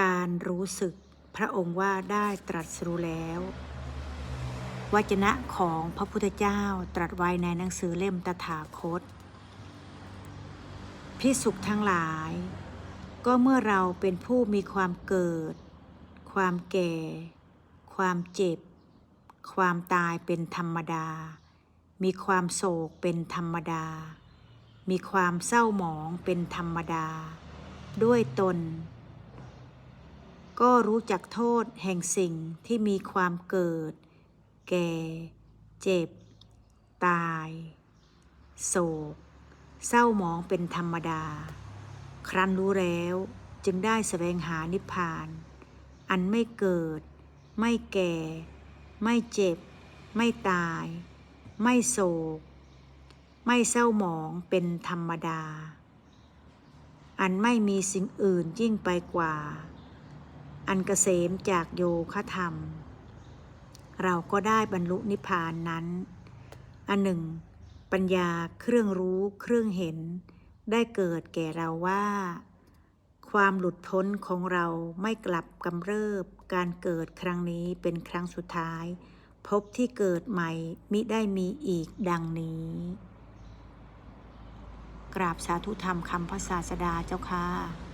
การรู้สึกพระองค์ว่าได้ตรัสรู้แล้ว วจนะของพระพุทธเจ้าตรัสไว้ในหนังสือเล่มตถาคต พิสุขทั้งหลาย ก็เมื่อเราเป็นผู้มีความเกิด ความแก่ ความเจ็บ ความตายเป็นธรรมดา มีความโศกเป็นธรรมดา มีความเศร้าหมองเป็นธรรมดา ด้วยตน ก็รู้จักโทษแห่งสิ่งที่มีความเกิด แก่ เจ็บ ตาย โศก เศร้าหมองเป็นธรรมดา ครั้นรู้แล้วจึงได้แสวงหานิพพาน อันไม่เกิด ไม่แก่ ไม่เจ็บ ไม่ตาย ไม่โศก ไม่เศร้าหมองเป็นธรรมดา อันไม่มีสิ่งอื่นยิ่งไปกว่า อันเกษมจากโยคะธรรม เราก็ได้บรรลุนิพพานนั้น อันหนึ่ง ปัญญาเครื่องรู้เครื่องเห็น ได้เกิดแก่เราว่า ความหลุดพ้นของเราไม่กลับกำเริบการเกิดครั้งนี้เป็นครั้งสุดท้าย พบที่เกิดใหม่มิได้มีอีกดังนี้ กราบสาธุธรรมคำพระศาสดาเจ้าค่ะ